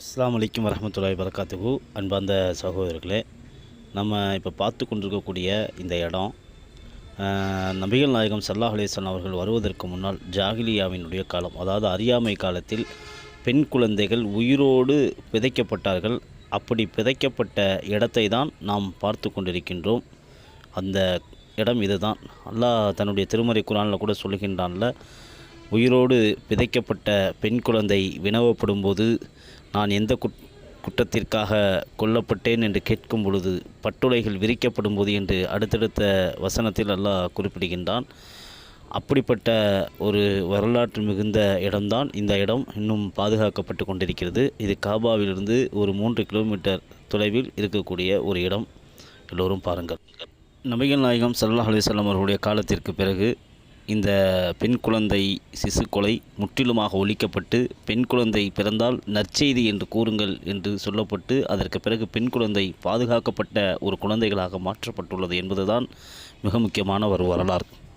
அஸ்லாம் வலைக்கம் வரமத்துல்லாய் வரகாத்துகு அன்பார்ந்த சகோதரர்களே நம்ம இப்போ பார்த்து கொண்டிருக்கக்கூடிய இந்த இடம் நபிகள் நாயகம் சல்லாஹ் அலிஸ்லாம் அவர்கள் வருவதற்கு முன்னால் ஜாகிலியாவினுடைய காலம் அதாவது அறியாமை காலத்தில் பெண் குழந்தைகள் உயிரோடு பிதைக்கப்பட்டார்கள். அப்படி பிதைக்கப்பட்ட இடத்தை தான் நாம் பார்த்து கொண்டிருக்கின்றோம். அந்த இடம் இதுதான். அல்லாஹ் தன்னுடைய திருமறை குரானில் கூட சொல்லுகின்றான்ல உயிரோடு விதைக்கப்பட்ட பெண் குழந்தை வினவப்படும் போது நான் எந்த குட் குற்றத்திற்காக கொல்லப்பட்டேன் என்று கேட்கும் பொழுது பட்டுளைகள் விரிக்கப்படும் போது என்று அடுத்தடுத்த வசனத்தில் அல்லாஹ் குறிப்பிடுகின்றான். அப்படிப்பட்ட ஒரு வரலாற்று மிகுந்த இடம்தான் இந்த இடம். இன்னும் பாதுகாக்கப்பட்டு கொண்டிருக்கிறது. இது காபாவிலிருந்து ஒரு மூன்று கிலோமீட்டர் தொலைவில் இருக்கக்கூடிய ஒரு இடம். எல்லோரும் பாருங்கள். நபிகள் நாயகம் சல்லாஹ் அலிசல்லாம் அவர்களுடைய காலத்திற்கு பிறகு இந்த பெண் குழந்தை சிசு கொலை முற்றிலுமாக ஒழிக்கப்பட்டு பெண் குழந்தை பிறந்தால் நற்செய்தி என்று கூறுங்கள் என்று சொல்லப்பட்டு அதற்கு பிறகு பெண் குழந்தை பாதுகாக்கப்பட்ட ஒரு குழந்தைகளாக மாற்றப்பட்டுள்ளது என்பதுதான் மிக முக்கியமான ஒரு வரலாறு.